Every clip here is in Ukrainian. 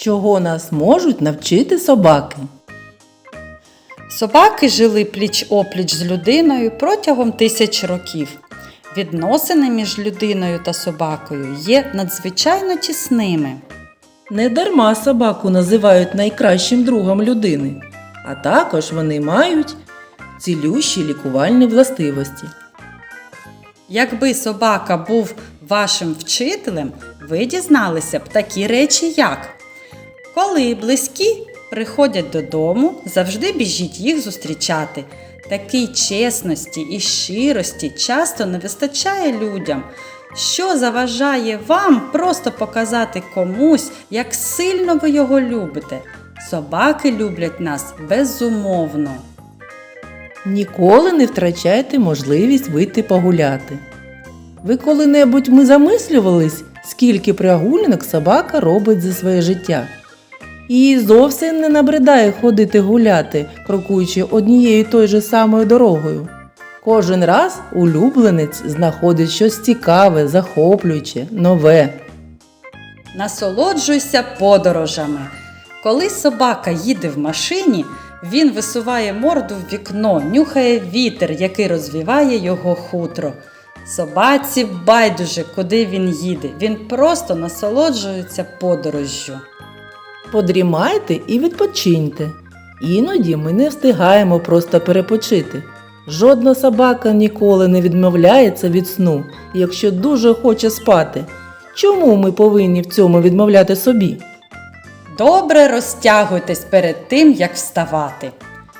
чого нас можуть навчити собаки. Собаки жили пліч-опліч з людиною протягом тисяч років. Відносини між людиною та собакою є надзвичайно тісними. Не дарма собаку називають найкращим другом людини, а також вони мають цілющі лікувальні властивості. Якби собака був вашим вчителем, ви дізналися б такі речі, як коли близькі приходять додому, завжди біжіть їх зустрічати. Такій чесності і щирості часто не вистачає людям, що заважає вам просто показати комусь, як сильно ви його любите. Собаки люблять нас безумовно. Ніколи не втрачайте можливість вийти погуляти. Ви коли-небудь ми замислювались, скільки прогулянок собака робить за своє життя. І зовсім не набридає ходити гуляти, крокуючи однією той же самою дорогою. Кожен раз улюбленець знаходить щось цікаве, захоплююче, нове. Насолоджуйся подорожами. Коли собака їде в машині, він висуває морду в вікно, нюхає вітер, який розвіває його хутро. Собаці байдуже, куди він їде. Він просто насолоджується подорожжю. Подрімайте і відпочиньте. Іноді ми не встигаємо просто перепочити. Жодна собака ніколи не відмовляється від сну, якщо дуже хоче спати. Чому ми повинні в цьому відмовляти собі? Добре розтягуйтесь перед тим, як вставати.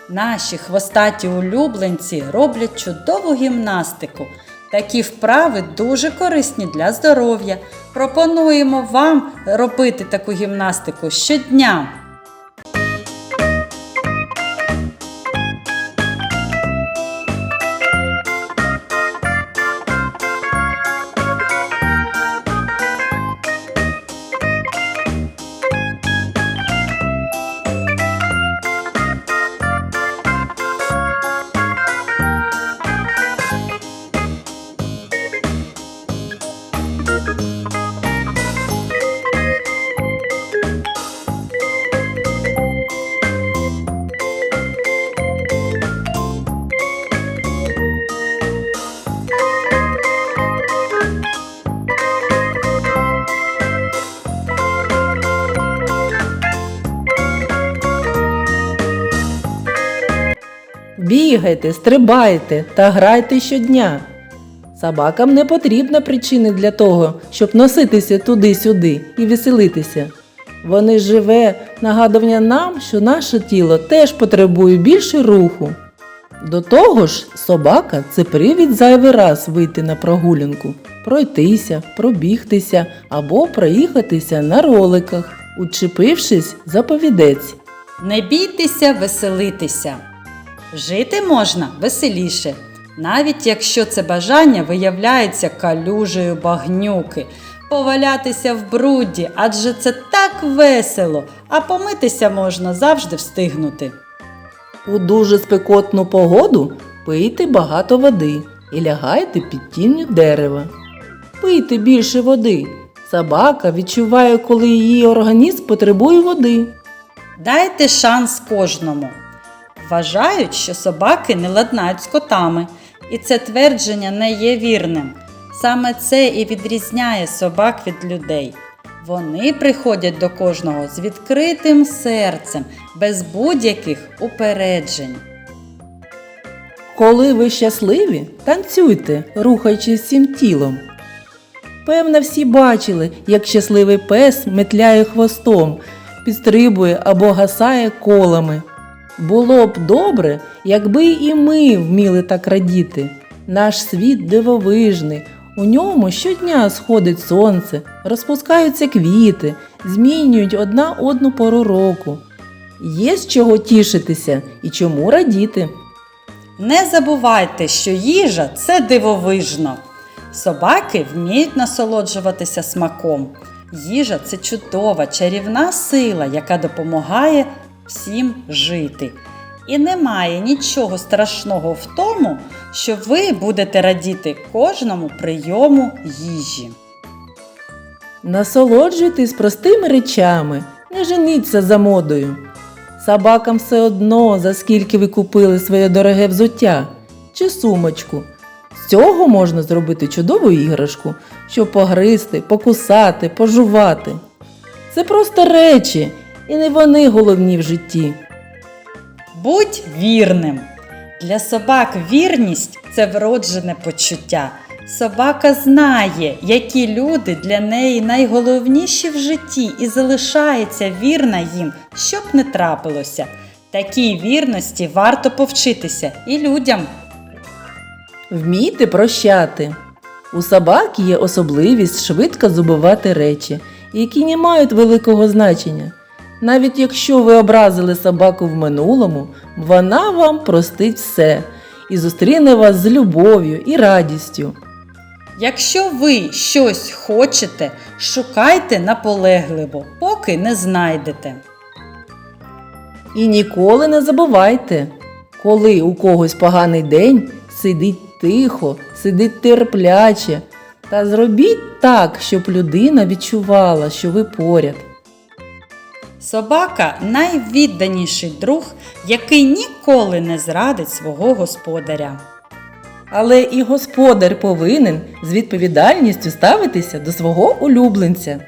Наші хвостаті улюбленці роблять чудову гімнастику. Такі вправи дуже корисні для здоров'я. Пропонуємо вам робити таку гімнастику щодня. Бігайте, стрибайте та грайте щодня. Собакам не потрібна причини для того, щоб носитися туди-сюди і веселитися. Вони живе нагадування нам, що наше тіло теж потребує більше руху. До того ж, собака це привід зайвий раз вийти на прогулянку, пройтися, пробігтися або проїхатися на роликах, учепившись за повідець. Не бійтеся веселитися. Жити можна веселіше, навіть якщо це бажання виявляється калюжею багнюки. Повалятися в бруді, адже це так весело, а помитися можна завжди встигнути. У дуже спекотну погоду пийте багато води і лягайте під тінню дерева. Пийте більше води. Собака відчуває, коли її організм потребує води. Дайте шанс кожному. Вважають, що собаки не ладнають з котами, і це твердження не є вірним. Саме це і відрізняє собак від людей. Вони приходять до кожного з відкритим серцем, без будь-яких упереджень. Коли ви щасливі, танцюйте, рухаючись всім тілом. Певно, всі бачили, як щасливий пес метляє хвостом, підстрибує або гасає колами. Було б добре, якби і ми вміли так радіти. Наш світ дивовижний, у ньому щодня сходить сонце, розпускаються квіти, змінюють одна одну пору року. Є з чого тішитися і чому радіти. Не забувайте, що їжа це дивовижно. Собаки вміють насолоджуватися смаком. Їжа це чудова, чарівна сила, яка допомагає всім жити. І немає нічого страшного в тому, що ви будете радіти кожному прийому їжі. Насолоджуйтесь простими речами, не женіться за модою. Собакам все одно, за скільки ви купили своє дороге взуття чи сумочку. З цього можна зробити чудову іграшку, щоб погризти, покусати, пожувати. Це просто речі, і не вони головні в житті. Будь вірним. Для собак вірність це вроджене почуття. Собака знає, які люди для неї найголовніші в житті і залишається вірна їм, щоб не трапилося. Такій вірності варто повчитися і людям. Вмійте прощати. У собаки є особливість швидко забувати речі, які не мають великого значення. Навіть якщо ви образили собаку в минулому, вона вам простить все і зустріне вас з любов'ю і радістю. Якщо ви щось хочете, шукайте наполегливо, поки не знайдете. І ніколи не забувайте, коли у когось поганий день, сидіть тихо, сидіть терпляче та зробіть так, щоб людина відчувала, що ви поряд. Собака найвідданіший друг, який ніколи не зрадить свого господаря. Але і господар повинен з відповідальністю ставитися до свого улюбленця.